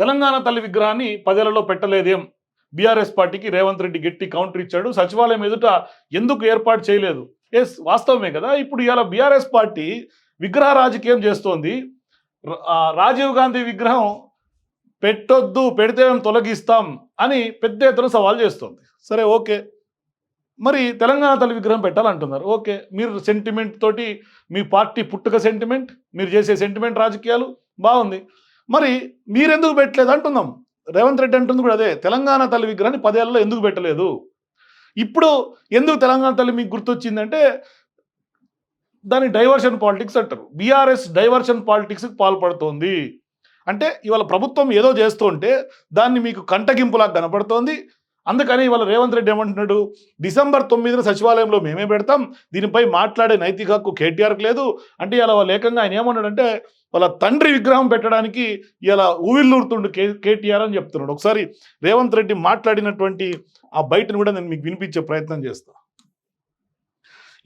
తెలంగాణ తల్లి విగ్రహాన్ని పదేళ్ళలో పెట్టలేదేం? బీఆర్ఎస్ పార్టీకి రేవంత్ రెడ్డి గట్టి కౌంటర్ ఇచ్చాడు. సచివాలయం ఎదుట ఎందుకు ఏర్పాటు చేయలేదు? ఎస్ వాస్తవమే కదా. ఇప్పుడు ఇవాళ బీఆర్ఎస్ పార్టీ విగ్రహ రాజకీయం చేస్తోంది. రాజీవ్ గాంధీ విగ్రహం పెట్టొద్దు పెడితే మేము తొలగిస్తాం అని పెద్ద ఎత్తున సవాల్ చేస్తోంది. సరే ఓకే. మరి తెలంగాణ తల్లి విగ్రహం పెట్టాలంటున్నారు. ఓకే. మీరు సెంటిమెంట్ తోటి మీ పార్టీ పుట్టుక సెంటిమెంట్ మీరు చేసే సెంటిమెంట్ రాజకీయాలు బాగుంది. మరి మీరెందుకు పెట్టలేదు అంటున్నాం. రేవంత్ రెడ్డి అంటుంది కూడా అదే తెలంగాణ తల్లి విగ్రహాన్ని పదేళ్ళలో ఎందుకు పెట్టలేదు? ఇప్పుడు ఎందుకు తెలంగాణ తల్లి మీకు గుర్తొచ్చిందంటే దాని డైవర్షన్ పాలిటిక్స్ అంటారు. బీఆర్ఎస్ డైవర్షన్ పాలిటిక్స్కి పాల్పడుతోంది. అంటే ఇవాళ ప్రభుత్వం ఏదో చేస్తుంటే దాన్ని మీకు కంటగింపులా కనపడుతోంది. అందుకని ఇవాళ రేవంత్ రెడ్డి ఏమంటున్నాడు? డిసెంబర్ తొమ్మిదిన సచివాలయంలో మేమే పెడతాం. దీనిపై మాట్లాడే నైతిక హక్కు కేటీఆర్కి లేదు. అంటే ఇలా వాళ్ళ ఆయన ఏమన్నాడంటే వాళ్ళ తండ్రి విగ్రహం పెట్టడానికి ఇలా ఊవిల్లూరుతుండు కే కేటీఆర్ అని చెప్తున్నాడు. ఒకసారి రేవంత్ రెడ్డి మాట్లాడినటువంటి ఆ బయటను కూడా నేను మీకు వినిపించే ప్రయత్నం చేస్తా.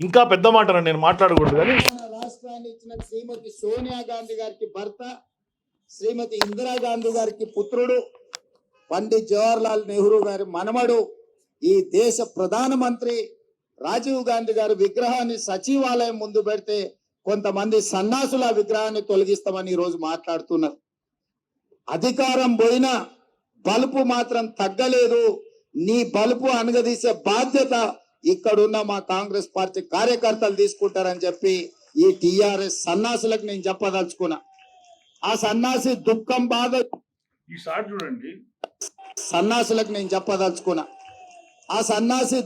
ఇంకా పెద్ద మాట నేను మాట్లాడకూడదు కానీ రాష్ట్రాన్ని ఇచ్చిన శ్రీమతి సోనియా గాంధీ గారికి భర్త శ్రీమతి ఇందిరాగాంధీ గారికి పుత్రుడు పండిత్ జవహర్లాల్ నెహ్రూ గారి మనమడు ఈ దేశ ప్రధానమంత్రి రాజీవ్ గాంధీ గారి విగ్రహాన్ని సచివాలయం ముందు పెడితే కొంతమంది సన్నాసుల విగ్రహాన్ని తొలగిస్తామని ఈరోజు రోజు మాట్లాడుతున్నారు. అధికారం పోయినా బలుపు మాత్రం తగ్గలేదు. నీ బలుపు అనగదీసే బాధ్యత ఇక్కడున్న మా కాంగ్రెస్ పార్టీ కార్యకర్తలు తీసుకుంటారని చెప్పి ఈ టిఆర్ఎస్ సన్నాసులకు నేను చెప్పదలుచుకున్నా. ఆ సన్నాసి దుఃఖం బాధ ఈసారి చూడండి సన్నాసులకు నేను చెప్పదలుచుకున్నా. ఆ సన్నాసి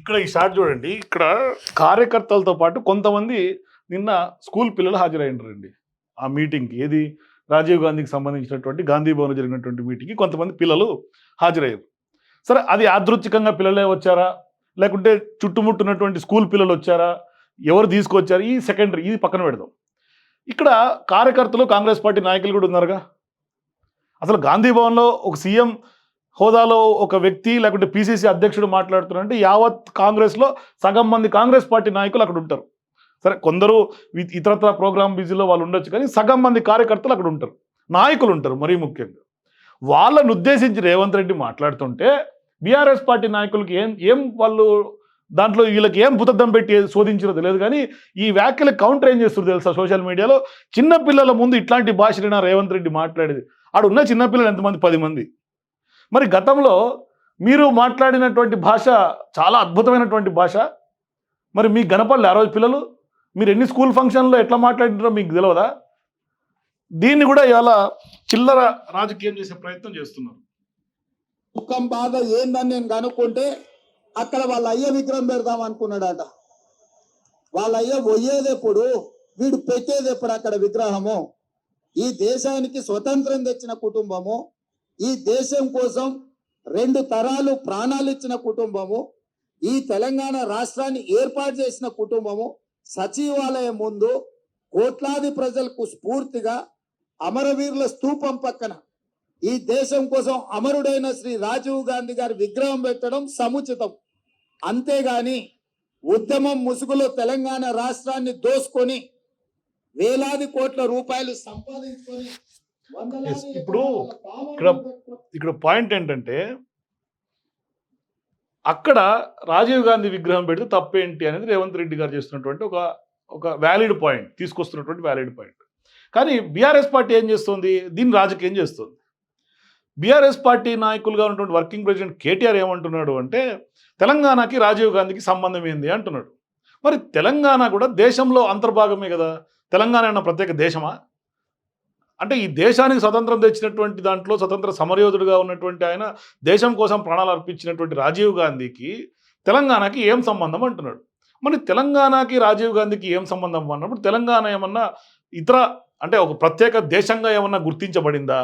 ఇక్కడ ఈ షాట్ చూడండి. ఇక్కడ కార్యకర్తలతో పాటు కొంతమంది నిన్న స్కూల్ పిల్లలు హాజరైనారండి ఆ మీటింగ్కి ఏది? రాజీవ్ గాంధీకి సంబంధించినటువంటి గాంధీ భవన్ జరిగినటువంటి మీటింగ్కి కొంతమంది పిల్లలు హాజరయ్యారు. సరే అది యాదృచ్ఛికంగా పిల్లలే వచ్చారా? లేకుంటే చుట్టుముట్టున్నటువంటి స్కూల్ పిల్లలు వచ్చారా? ఎవరు తీసుకొచ్చారు? ఈ సెకండరీ ఇది పక్కన పెడదాం. ఇక్కడ కార్యకర్తలు కాంగ్రెస్ పార్టీ నాయకులు కూడా ఉన్నారుగా. అసలు గాంధీ భవన్లో ఒక సీఎం హోదాలో ఒక వ్యక్తి లేకుంటే పీసీసీ అధ్యక్షుడు మాట్లాడుతున్నారంటే యావత్ కాంగ్రెస్లో సగం మంది కాంగ్రెస్ పార్టీ నాయకులు అక్కడ ఉంటారు. సరే కొందరు ఇతరత్ర ప్రోగ్రామ్ బిజీలో వాళ్ళు ఉండొచ్చు కానీ సగం మంది కార్యకర్తలు అక్కడ ఉంటారు. నాయకులు ఉంటారు మరీ ముఖ్యంగా. వాళ్ళను ఉద్దేశించి రేవంత్ రెడ్డి మాట్లాడుతుంటే బీఆర్ఎస్ పార్టీ నాయకులకి ఏం ఏం వాళ్ళు దాంట్లో వీళ్ళకి ఏం బుతద్దం పెట్టి శోధించారో తెలియదు కానీ ఈ వ్యాఖ్యలు కౌంటర్ ఏం చేస్తారు తెలుసా సోషల్ మీడియాలో? చిన్నపిల్లల ముందు ఇట్లాంటి భాషలైనా రేవంత్ రెడ్డి మాట్లాడేది. ఆడున్న చిన్నపిల్లలు ఎంతమంది? పది మంది. మరి గతంలో మీరు మాట్లాడినటువంటి భాష చాలా అద్భుతమైనటువంటి భాష. మరి మీ గణపల్లి ఆ రోజు పిల్లలు మీరు ఎన్ని స్కూల్ ఫంక్షన్లో ఎట్లా మాట్లాడినారో మీకు తెలియదా దీన్ని కూడా ఇవాళ చిల్లర రాజకీయం చేసే ప్రయత్నం చేస్తున్నారు. దుఃఖం బాధ ఏందని నేను కనుక్కుంటే అక్కడ వాళ్ళ అయ్య విగ్రహం పెడదాం అనుకున్నాడట. వాళ్ళ అయ్య పోయేది ఎప్పుడు? వీడు పెట్టేది ఎప్పుడు అక్కడ విగ్రహము? ఈ దేశానికి స్వతంత్రం తెచ్చిన కుటుంబము ఈ దేశం కోసం రెండు తరాలు ప్రాణాలు ఇచ్చిన కుటుంబము ఈ తెలంగాణ రాష్ట్రాన్ని ఏర్పాటు చేసిన కుటుంబము సచివాలయం ముందు కోట్లాది ప్రజలకు స్ఫూర్తిగా అమరవీరుల స్థూపం పక్కన ఈ దేశం కోసం అమరుడైన శ్రీ రాజీవ్ గాంధీ గారి విగ్రహం పెట్టడం సముచితం. అంతేగాని ఉద్యమం ముసుగులో తెలంగాణ రాష్ట్రాన్ని దోసుకొని వేలాది కోట్ల రూపాయలు సంపాదించుకొని ఇప్పుడు ఇక్కడ- ఇక్కడ పాయింట్ ఏంటంటే అక్కడ రాజీవ్ గాంధీ విగ్రహం పెడితే తప్పేంటి అనేది రేవంత్ రెడ్డి గారు చేస్తున్నటువంటి ఒక ఒక వ్యాలిడ్ పాయింట్ తీసుకొస్తున్నటువంటి వ్యాలిడ్ పాయింట్ కానీ బీఆర్ఎస్ పార్టీ ఏం చేస్తుంది? దీన్ని రాజకీయం చేస్తుంది. బీఆర్ఎస్ పార్టీ నాయకులుగా ఉన్నటువంటి వర్కింగ్ ప్రెసిడెంట్ కేటీఆర్ ఏమంటున్నాడు అంటే తెలంగాణకి రాజీవ్ గాంధీకి సంబంధం ఏంది అంటున్నాడు. మరి తెలంగాణ కూడా దేశంలో అంతర్భాగమే కదా. తెలంగాణ అన్న ప్రత్యేక దేశమా? అంటే ఈ దేశానికి స్వతంత్రం తెచ్చినటువంటి దాంట్లో స్వతంత్ర సమరయోధుడుగా ఉన్నటువంటి ఆయన దేశం కోసం ప్రాణాలు అర్పించినటువంటి రాజీవ్ గాంధీకి తెలంగాణకి ఏం సంబంధం అంటున్నాడు. మరి తెలంగాణకి రాజీవ్ గాంధీకి ఏం సంబంధం అన్నప్పుడు తెలంగాణ ఏమన్నా ఇతర అంటే ఒక ప్రత్యేక దేశంగా ఏమన్నా గుర్తించబడిందా?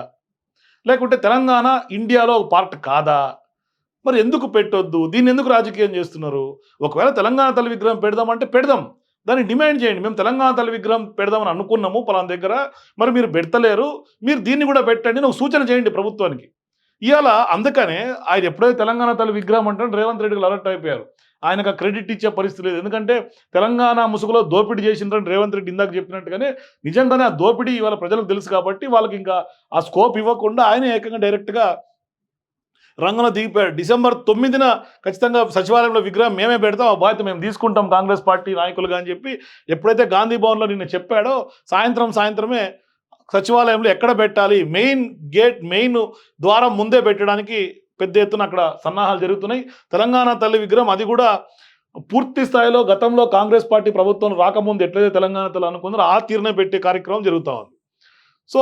లేకుంటే తెలంగాణ ఇండియాలో ఒక పార్ట్ కాదా? మరి ఎందుకు పెట్టొద్దు? దీన్ని ఎందుకు రాజకీయం చేస్తున్నారు? ఒకవేళ తెలంగాణ తల్లి విగ్రహం పెడదామంటే పెడదాం. దాన్ని డిమాండ్ చేయండి. మేము తెలంగాణ తల్లి విగ్రహం పెడదామని అనుకున్నాము పలానా దగ్గర. మరి మీరు పెడతలేరు. మీరు దీన్ని కూడా పెట్టండి నువ్వు సూచన చేయండి ప్రభుత్వానికి. ఇవాళ అందుకనే ఆయన ఎప్పుడైతే తెలంగాణ తల్లి విగ్రహం అంటే రేవంత్ రెడ్డికి అలర్ట్ అయిపోయారు. ఆయనకు క్రెడిట్ ఇచ్చే పరిస్థితి లేదు. ఎందుకంటే తెలంగాణ ముసుగులో దోపిడీ చేసిందని రేవంత్ రెడ్డి ఇందాక చెప్పినట్టుగానే నిజంగానే ఆ దోపిడీ ఇవాళ ప్రజలకు తెలుసు కాబట్టి వాళ్ళకి ఇంకా ఆ స్కోప్ ఇవ్వకుండా ఆయన ఏకంగా డైరెక్ట్గా రంగంలో దిగిపోయాడు. డిసెంబర్ తొమ్మిదిన ఖచ్చితంగా సచివాలయంలో విగ్రహం మేమే పెడతాం ఆ బాధ్యత మేము తీసుకుంటాం కాంగ్రెస్ పార్టీ నాయకులుగా అని చెప్పి ఎప్పుడైతే గాంధీ భవన్లో నిన్న చెప్పాడో సాయంత్రం సాయంత్రమే సచివాలయంలో ఎక్కడ పెట్టాలి? మెయిన్ గేట్ మెయిన్ ద్వారం ముందే పెట్టడానికి పెద్ద ఎత్తున అక్కడ సన్నాహాలు జరుగుతున్నాయి. తెలంగాణ తల్లి విగ్రహం అది కూడా పూర్తి స్థాయిలో గతంలో కాంగ్రెస్ పార్టీ ప్రభుత్వం రాకముందు ఎట్లయితే తెలంగాణ తల్లి అనుకుందో ఆ తీరునే పెట్టే కార్యక్రమం జరుగుతూ ఉంది. సో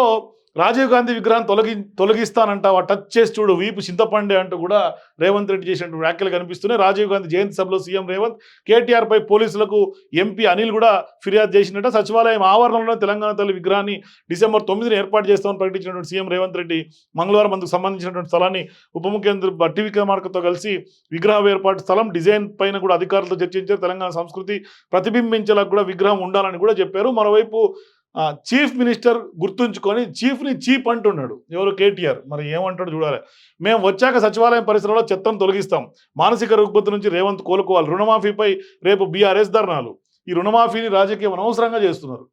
రాజీవ్ గాంధీ విగ్రహం తొలగి తొలగిస్తానంటావా? టచ్ చేసి చూడు వీపు చింతపండే అంటూ కూడా రేవంత్ రెడ్డి చేసినటువంటి వ్యాఖ్యలు కనిపిస్తున్నాయి. రాజీవ్ గాంధీ జయంతి సభలో సీఎం రేవంత్ కేటీఆర్ పై పోలీసులకు ఎంపీ అనిల్ కూడా ఫిర్యాదు చేసినట్ట సచివాలయం ఆవరణలో తెలంగాణ తల్లి విగ్రహాన్ని డిసెంబర్ తొమ్మిదిని ఏర్పాటు చేస్తామని ప్రకటించినటువంటి సీఎం రేవంత్ రెడ్డి మంగళవారం అందుకు సంబంధించినటువంటి స్థలాన్ని ఉప ముఖ్యమంత్రి బట్టి విక్రమార్కతో కలిసి విగ్రహం ఏర్పాటు స్థలం డిజైన్ పైన కూడా అధికారులతో చర్చించారు. తెలంగాణ సంస్కృతి ప్రతిబింబించేలా కూడా విగ్రహం ఉండాలని కూడా చెప్పారు. మరోవైపు చీఫ్ మినిస్టర్ గుర్తుంచుకొని చీఫ్ని చీప్ అంటున్నాడు. ఎవరు కేటీఆర్? మరి ఏమంటాడు చూడాలి. మేము వచ్చాక సచివాలయం పరిసరాల్లో చెత్తను తొలగిస్తాం. మానసిక రుగ్మత నుంచి రేవంత్ కోలుకోవాలి. రుణమాఫీపై రేపు బీఆర్ఎస్ ధర్నాలు. ఈ రుణమాఫీని రాజకీయం అనవసరంగా చేస్తున్నారు.